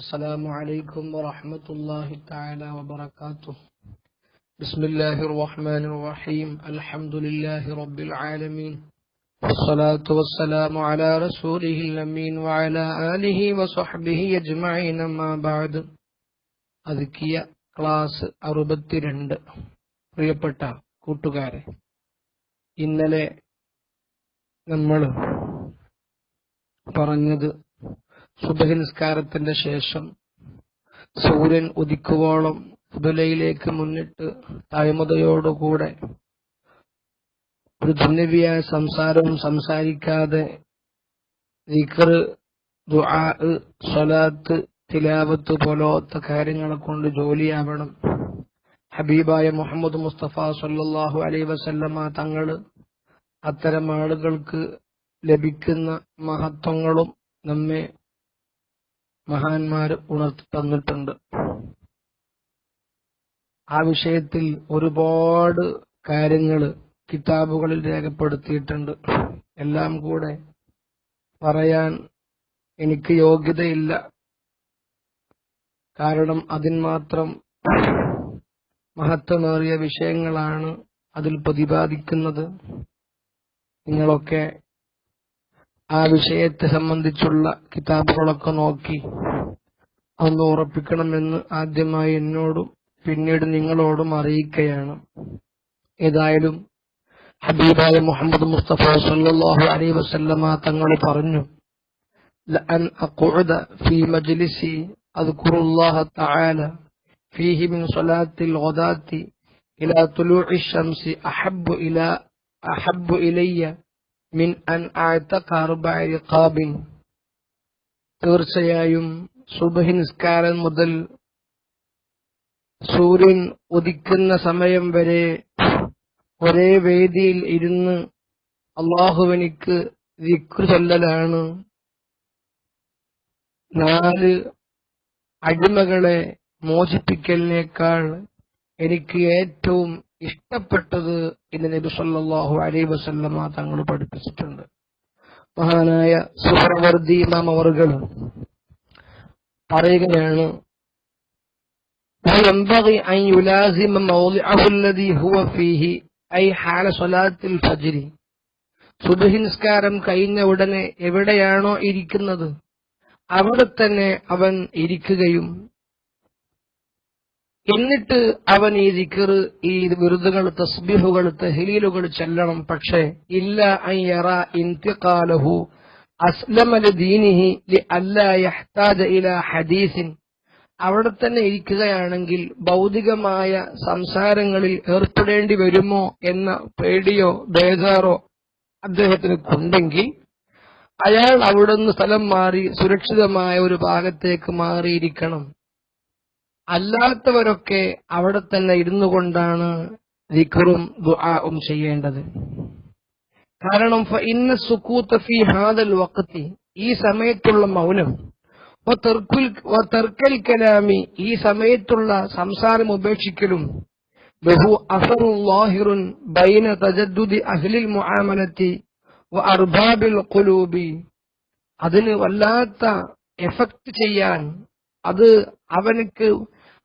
السلام عليكم ورحمة الله تعالى وبركاته بسم الله الرحمن الرحيم الحمد لله رب العالمين والصلاة والسلام على رسوله الأمين وعلى آله وصحبه أجمعين ما بعد അതുക്കിയ class അറുപത്തിരണ്ട് പ്രിയപ്പെട്ട കൂട്ടുകാരെ ഇന്നലെ നമ്മൾ പറഞ്ഞത് സുബഹി നിസ്കാരത്തിന്റെ ശേഷം സൂര്യൻ ഉദിക്കുവോളം പുതുലയിലേക്ക് മുന്നിട്ട് താഴ്മതയോടുകൂടെ ഒരു ധന്യവിയായ സംസാരവും സംസാരിക്കാതെ സ്വലാത്ത് തിലാവത്ത് പോലത്തെ കാര്യങ്ങളെ കൊണ്ട് ജോലിയാവണം. ഹബീബായ മുഹമ്മദ് മുസ്തഫ സല്ലാഹു അലൈ വസല്ലമ തങ്ങൾ അത്തരം ആളുകൾക്ക് ലഭിക്കുന്ന മഹത്വങ്ങളും നമ്മെ മഹാന്മാർ ഉണർത്തി തന്നിട്ടുണ്ട്. ആ വിഷയത്തിൽ ഒരുപാട് കാര്യങ്ങൾ കിതാബുകളിൽ രേഖപ്പെടുത്തിയിട്ടുണ്ട്. എല്ലാം കൂടെ പറയാൻ എനിക്ക് യോഗ്യതയില്ല. കാരണം അതിന്മാത്രം മഹത്വമേറിയ വിഷയങ്ങളാണ് അതിൽ പ്രതിപാദിക്കുന്നത്. നിങ്ങളൊക്കെ ആ വിഷയത്തെ സംബന്ധിച്ചുള്ള കിതാബുകളൊക്കെ നോക്കി ഒന്ന് ഉറപ്പിക്കണമെന്ന് ആദ്യമായി എന്നോടും പിന്നീട് നിങ്ങളോടും അറിയിക്കുകയാണ് ഏതായാലും ഹബീബായ മുഹമ്മദ് മുസ്തഫ സല്ലല്ലാഹു അലൈഹി വസല്ലമ തങ്ങൾ പറഞ്ഞു لأن أقعد في مجلسي أذكر الله تعالى فيه من صلاة الغداة إلى طلوع الشمس أحب إلى أحب إلي മിൻ അൻ റിഖാബിൻ തീർച്ചയായും സുബഹി നിസ്കാരം മുതൽ സൂര്യൻ ഉദിക്കുന്ന സമയം വരെ ഒരേ വേദിയിൽ ഇരുന്ന് അള്ളാഹുവിനിക്ക് ദിക്റ് ചൊല്ലലാണ്. നാല് അടിമകളെ മോചിപ്പിക്കലിനേക്കാൾ എനിക്ക് ഏറ്റവും ഇഷ്ടപ്പെട്ടത് എന്ന് നബി സല്ലല്ലാഹു അലൈഹി വസല്ലമ തങ്ങൾ പഠിപ്പിച്ചിട്ടുണ്ട് മഹാനായ സുഹറവർദി ഇമാം അവർകൾ പറയുകയാണ് وينبغي أن يلازم موضعه الذي هو فيه أي حال صلاة الفجر സുബഹി നിസ്കാരം കഴിഞ്ഞ ഉടനെ എവിടെയാണോ ഇരിക്കുന്നത് അവിടെ തന്നെ അവൻ ഇരിക്കുകയും എന്നിട്ട് അവൻ ഈ ദിക്കറ് ഈ വിരുദുകൾ തസ്ബിഹുകൾ തെഹലീലുകൾ ചെല്ലണം. പക്ഷേ ഇല്ല അയ്യറ ഇന്തിഖാലഹു അസ്ലമൽ ദീനിഹി ലി അല്ലാ യഹ്താജ ഇല ഹദീസിൻ. അവിടെ തന്നെ ഇരിക്കുകയാണെങ്കിൽ ഭൗതികമായ സംസാരങ്ങളിൽ ഏർപ്പെടേണ്ടി വരുമോ എന്ന പേടിയോ ബേജാറോ അദ്ദേഹത്തിന് ഉണ്ടെങ്കിൽ അയാൾ അവിടുന്ന് സ്ഥലം മാറി സുരക്ഷിതമായ ഒരു ഭാഗത്തേക്ക് മാറിയിരിക്കണം. അല്ലാത്തവരൊക്കെ അവിടെ തന്നെ ഇരുന്നു കൊണ്ടാണ് ദിഖറും ദുആവും ചെയ്യേണ്ടത്. കാരണം ഇന്ന സുക്കൂത്ത ഫി ഹാദൽ വക്കത്തി ഈ സമയത്തുള്ള മൗനം തെർക്കൽ കലാമി ഈ സമയത്തുള്ള സംസാരം ഉപേക്ഷിക്കലും ബഹു അസറുല്ലാഹിറുൻ ബൈന തജദ്ദുദി അഹ്ലിൽ മുആമലത്തി വ അർബാബിൽ ഖുലൂബി അതിന് വല്ലാത്ത എഫക്ട് ചെയ്യാൻ അത് അവനക്ക്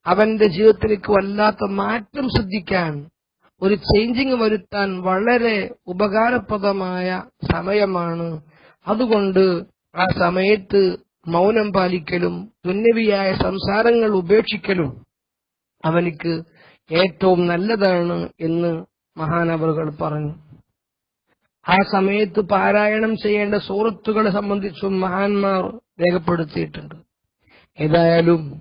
അവന്റെ ജീവിതത്തിലേക്ക് വല്ലാത്ത മാറ്റം ശ്രദ്ധിക്കാൻ ഒരു ചേഞ്ചിങ് വരുത്താൻ വളരെ ഉപകാരപ്രദമായ സമയമാണ്. അതുകൊണ്ട് ആ സമയത്ത് മൗനം പാലിക്കലും തുന്നവിയായ സംസാരങ്ങൾ ഉപേക്ഷിക്കലും അവനിക്ക് ഏറ്റവും നല്ലതാണ് എന്ന് മഹാനവറുകൾ പറഞ്ഞു. ആ സമയത്ത് പാരായണം ചെയ്യേണ്ട സുഹൃത്തുക്കളെ സംബന്ധിച്ചും മഹാന്മാർ രേഖപ്പെടുത്തിയിട്ടുണ്ട്. ഏതായാലും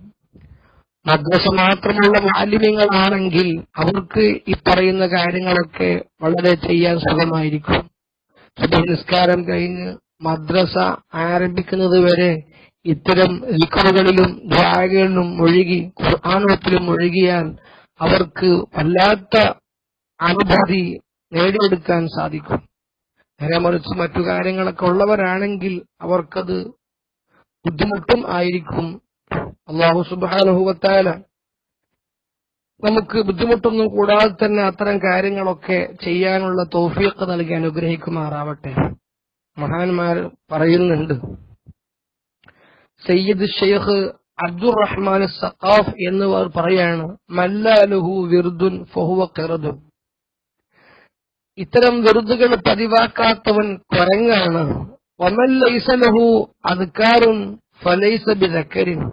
മദ്രസ മാത്രമുള്ള മാലിന്യങ്ങളാണെങ്കിൽ അവർക്ക് ഈ പറയുന്ന കാര്യങ്ങളൊക്കെ വളരെ ചെയ്യാൻ സുഖമായിരിക്കും. നിസ്കാരം കഴിഞ്ഞ് മദ്രസ ആരംഭിക്കുന്നത് വരെ ഇത്തരം ലിക്കറുകളിലും ദ്വാരകളിലും ഒഴുകി ഖുർആാനത്തിലും ഒഴുകിയാൽ അവർക്ക് വല്ലാത്ത അനുഭൂതി നേടിയെടുക്കാൻ സാധിക്കും. നേരെ മറിച്ച് മറ്റു കാര്യങ്ങളൊക്കെ ഉള്ളവരാണെങ്കിൽ അവർക്കത് ബുദ്ധിമുട്ടും ആയിരിക്കും. അള്ളാഹു സുബാനുഭവത്താല നമുക്ക് ബുദ്ധിമുട്ടൊന്നും കൂടാതെ തന്നെ അത്തരം കാര്യങ്ങളൊക്കെ ചെയ്യാനുള്ള തോഫിയൊക്കെ നൽകി അനുഗ്രഹിക്കുമാറാവട്ടെ. മഹാന്മാർ പറയുന്നുണ്ട് സയ്യിദ് ഷെയ്ഖ് അബ്ദുറഹ്മാൻ സഖാഫ് എന്ന് അവർ പറയാണ് മല്ലാലുഹു വിർദുൻ ഫഹുവ ഖിറദുൻ ഇത്തരം വെറുതുകൾ പതിവാക്കാത്തവൻ കൊരങ്ങാണ്. ലഹു അദ്കാറുൻ ഫലൈസ ബിദക്കരിൻ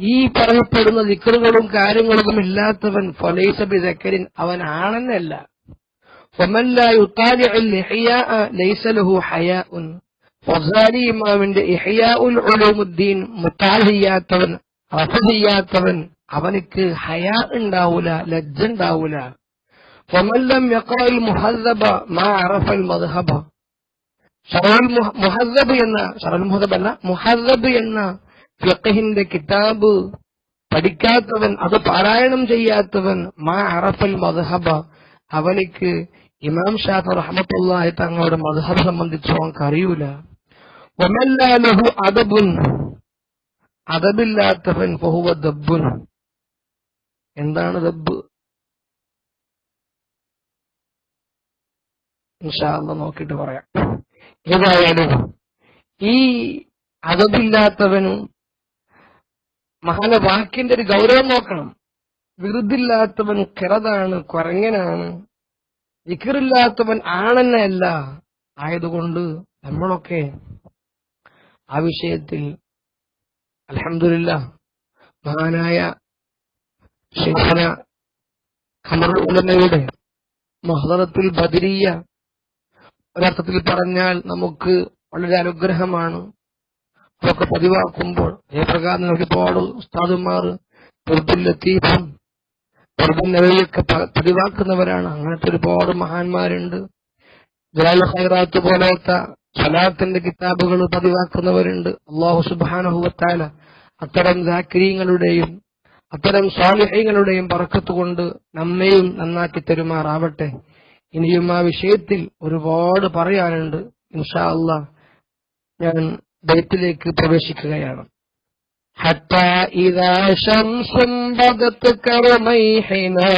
ഈ പറയപ്പെടുന്ന ദിക്കറുകളും കാര്യങ്ങളും ഇല്ലാത്തവൻ ഫലൈസ ബിദക്കരിൻ അവൻ ആണെന്നല്ല. ഇമാമിന്റെ മുത്താലിയാത്തവൻ റഫിയാത്തവൻ അവനിക്ക് ഹയാ ഉണ്ടാവൂല ലജ്ജ ഉണ്ടാവൂല. ഫമല്ലം യക്രൽ മുഹസബ മാ അറഫൽ മദ്ഹബ. ഷറൽ മുഹദ്ദബ് എന്ന ഷറൽ മുഹദബ് അല്ല മുഹദബ് എന്ന ഫിഖഹിന്റെ കിതാബ് പഠിക്കാത്തവൻ അത് പാരായണം ചെയ്യാത്തവൻ മാ അറഫൽ മദ്ഹബ അവനിക്ക് ഇമാം ഷാഫി റഹ്മത്തുള്ളാഹി തങ്ങളുടെ മദ്ഹബ് സംബന്ധിച്ച് അവൻക്ക് അറിയൂല ഒമല്ലാലഹു അദബുൻ അദബില്ലാത്തവൻ ഫഹുവ ദബ്ബുൻ. എന്താണ് ദബ്ബ്? അള്ളാഹ് നോക്കിയിട്ട് പറയാം. ഏതായാലും ഈ അതതില്ലാത്തവനും മഹാന വാക്കിന്റെ ഒരു ഗൗരവം നോക്കണം. വിറുതില്ലാത്തവൻ കിറതാണ് കുരങ്ങനാണ്. വിക്കറില്ലാത്തവൻ ആണെന്നല്ല ആയതുകൊണ്ട് നമ്മളൊക്കെ ആ വിഷയത്തിൽ അലഹമില്ല മഹാനായ ശേഖന ഖമർ ഉലമയുടെ മഹദറത്തുൽ ബദരിയ ഒരർത്ഥത്തിൽ പറഞ്ഞാൽ നമുക്ക് വളരെ അനുഗ്രഹമാണ്. അതൊക്കെ പതിവാക്കുമ്പോൾ ജയപ്രകാശ് ഒരുപാട് ഉസ്താദുമാർ ലത്തീഫും നവയൊക്കെ പതിവാക്കുന്നവരാണ്. അങ്ങനത്തെ ഒരുപാട് മഹാന്മാരുണ്ട്. ജലാൽ ഖൈറാത്ത് പോലത്തെ സലാത്തിന്റെ കിതാബുകൾ പതിവാക്കുന്നവരുണ്ട്. അള്ളാഹു സുബാനഹുവത്താല അത്തരം ദാക്രീങ്ങളുടെയും അത്തരം സ്വാമിഹ്യങ്ങളുടെയും പറക്കത്തുകൊണ്ട് നമ്മയും നന്നാക്കി തരുമാറാവട്ടെ. ഇനിയും ആ വിഷയത്തിൽ ഒരുപാട് പറയാനുണ്ട് ഇൻഷാ അള്ളാ ഞാൻ ദൈത്തിലേക്ക് പ്രവേശിക്കുകയാണ് حتى إذا شمس بدت كرميحنا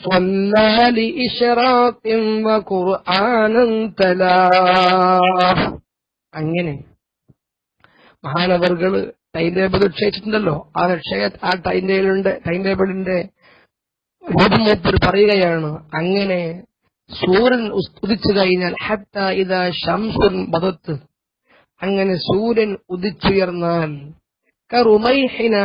صلى لإشراق وقرآنا تلاه അങ്ങനെ മഹാനവർകള് ടൈം ടേബിൾ നിശ്ചയിച്ചിട്ടുണ്ടല്ലോ ആ നിശ്ചയ ആ ടൈം ടേബിളിന്റെ ടൈം ടേബിളിന്റെ രൂപമൂപ്പർ പറയുകയാണ് അങ്ങനെ സൂര്യൻ ഉദിച്ചു കഴിഞ്ഞാൽ ഹത്ത ഇത ശംസുൻ ബദത്ത്. അങ്ങനെ സൂര്യൻ ഉദിച്ചുയർന്നാൽ കറുമൈഹിന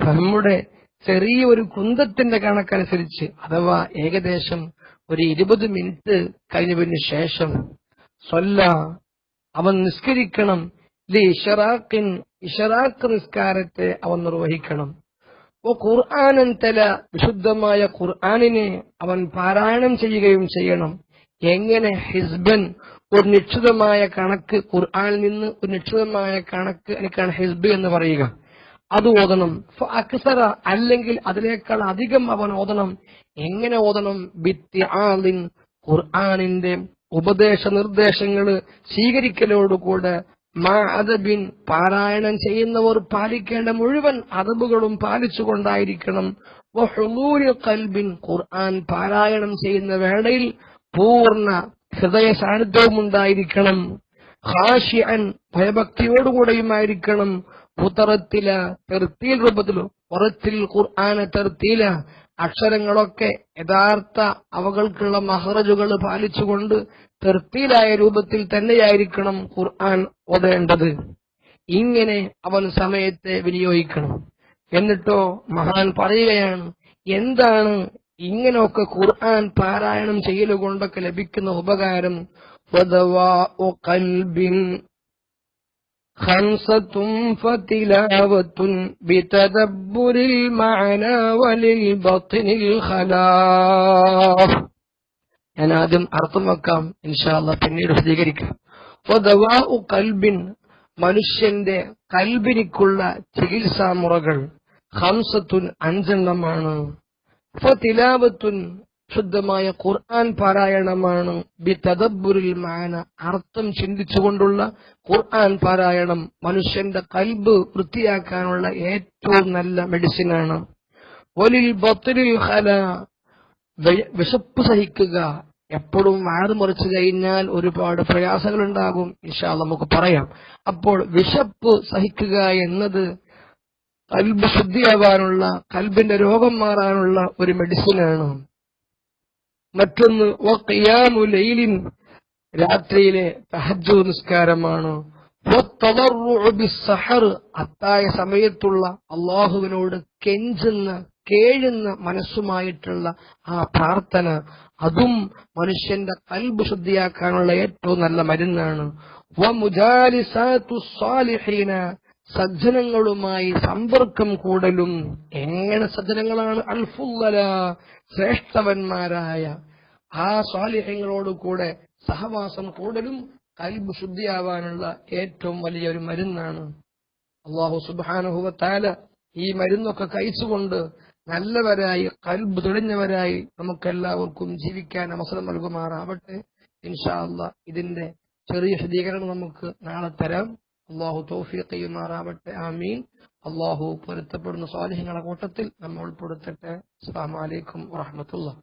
നമ്മുടെ ചെറിയ ഒരു കുന്തത്തിന്റെ കണക്കനുസരിച്ച് അഥവാ ഏകദേശം ഒരു ഇരുപത് മിനിറ്റ് കഴിഞ്ഞതിന് ശേഷം സ്വല്ല അവൻ നിസ്കരിക്കണം. ഇഷറാഖിൻ ഇഷറാഖ് നിസ്കാരത്തെ അവൻ നിർവഹിക്കണം. ഓ ഖുർആാനൻ തല വിശുദ്ധമായ ഖുർആാനിനെ അവൻ പാരായണം ചെയ്യുകയും ചെയ്യണം. എങ്ങനെ ഹിസ്ബൻ ഒരു നിശ്ചിതമായ കണക്ക് ഖുർആാനിൽ നിന്ന് ഒരു നിശ്ചിതമായ കണക്ക് എനിക്കാണ് ഹിസ്ബ് എന്ന് പറയുക. അത് ഓതണം. അക്സറ അല്ലെങ്കിൽ അതിനേക്കാൾ അധികം അവൻ ഓതണം. എങ്ങനെ ഓതണം? ബിത്തി ആലിൻ ഖുർആാനിന്റെ ഉപദേശ നിർദ്ദേശങ്ങൾ സ്വീകരിക്കലോടുകൂടെ മാ അദബിൻ പാരായണം ചെയ്യുന്നവർ പാലിക്കേണ്ട മുഴുവൻ അതബുകളും പാലിച്ചുകൊണ്ടായിരിക്കണം. കൽബിൻ ഖുർആൻ പാരായണം ചെയ്യുന്ന വേളയിൽ പൂർണ ഹൃദയ സാന്നിധ്യവും ഉണ്ടായിരിക്കണം ഹാഷിയൻ ഭയഭക്തിയോടുകൂടെയുമായിരിക്കണം. പുത്തറത്തില തെർത്തീൽ രൂപത്തിലോ പുറത്തിൽ ഖുർആാന തെർത്തീല അക്ഷരങ്ങളൊക്കെ യഥാർത്ഥ അവകൾക്കുള്ള മഹറജുകൾ പാലിച്ചുകൊണ്ട് തെർത്തീലായ രൂപത്തിൽ തന്നെയായിരിക്കണം ഖുർആൻ ഓതേണ്ടത് ഇങ്ങനെ അവൻ സമയത്തെ വിനിയോഗിക്കണം എന്നിട്ടോ മഹാൻ പറയുകയാണ് എന്താണ് ഇങ്ങനെയൊക്കെ ഖുർആൻ പാരായണം ചെയ്യലുകൊണ്ടൊക്കെ ലഭിക്കുന്ന ഉപകാരം خمسة فتلاوة بتدبر المعنى وللبطن الخلاف ഞാൻ ആദ്യം അർത്ഥം വെക്കാം ഇൻഷാല്ല പിന്നീട് വിശദീകരിക്കാം. കൽബിൻ മനുഷ്യന്റെ കൽബിനിക്കുള്ള ചികിത്സാ മുറകൾ ഹംസത്തുൻ അഞ്ചെണ്ണമാണ്. തിലാവത്തുൻ ശുദ്ധമായ ഖുർആൻ പാരായണമാണ്. ബി തദബുരിൽ മാന അർത്ഥം ചിന്തിച്ചുകൊണ്ടുള്ള ഖുർആൻ പാരായണം മനുഷ്യന്റെ കൽബ് വൃത്തിയാക്കാനുള്ള ഏറ്റവും നല്ല മെഡിസിനാണ്. ഒലിൽ ബത്തുലിൽ ഹല വിശപ്പ് സഹിക്കുക. എപ്പോഴും വയറ് മുറിച്ചു കഴിഞ്ഞാൽ ഒരുപാട് പ്രയാസങ്ങൾ ഉണ്ടാകും ഇൻഷാ നമുക്ക് പറയാം. അപ്പോൾ വിശപ്പ് സഹിക്കുക എന്നത് കൽബ് ശുദ്ധിയാവാനുള്ള കൽബിന്റെ രോഗം മാറാനുള്ള ഒരു മെഡിസിനാണ്. മറ്റൊന്ന് വഖിയാമു ലൈലിൻ രാത്രിയിലെ തഹജു നിസ്കാരമാണ്. അത്തായ സമയത്തുള്ള അള്ളാഹുവിനോട് കെഞ്ചുന്ന കേഴുന്ന മനസ്സുമായിട്ടുള്ള ആ പ്രാർത്ഥന അതും മനുഷ്യന്റെ കൽബ് ശുദ്ധിയാക്കാനുള്ള ഏറ്റവും നല്ല മരുന്നാണ്. സജ്ജനങ്ങളുമായി സമ്പർക്കം കൂടലും. എങ്ങനെ സജ്ജനങ്ങളാണ് അൽഫുല്ല ശ്രേഷ്ഠവന്മാരായ. ആ സ്വാലിഹ്യങ്ങളോട് കൂടെ സഹവാസം കൂടലും കൽബ് ശുദ്ധിയാവാനുള്ള ഏറ്റവും വലിയൊരു മരുന്നാണ്. അള്ളാഹു സുബാനുഹുവത്താല ഈ മരുന്നൊക്കെ കഴിച്ചുകൊണ്ട് നല്ലവരായി കൽബ് തെളിഞ്ഞവരായി നമുക്കെല്ലാവർക്കും ജീവിക്കാൻ അവസരം നൽകുമാറാവട്ടെ. ഇൻഷാല്ല ഇതിന്റെ ചെറിയ വിശദീകരണം നമുക്ക് നാളെ തരാം. അള്ളാഹു തൗഫീഖ് ചെയ്യുമാറാവട്ടെ. ആമീൻ. അള്ളാഹു പൊരുത്തപ്പെടുന്ന സ്വാലിഹ്യങ്ങളുടെ കൂട്ടത്തിൽ നമ്മൾ ഉൾപ്പെടുത്തട്ടെ. അസ്സാം വലൈക്കും വാഹമത്തുള്ള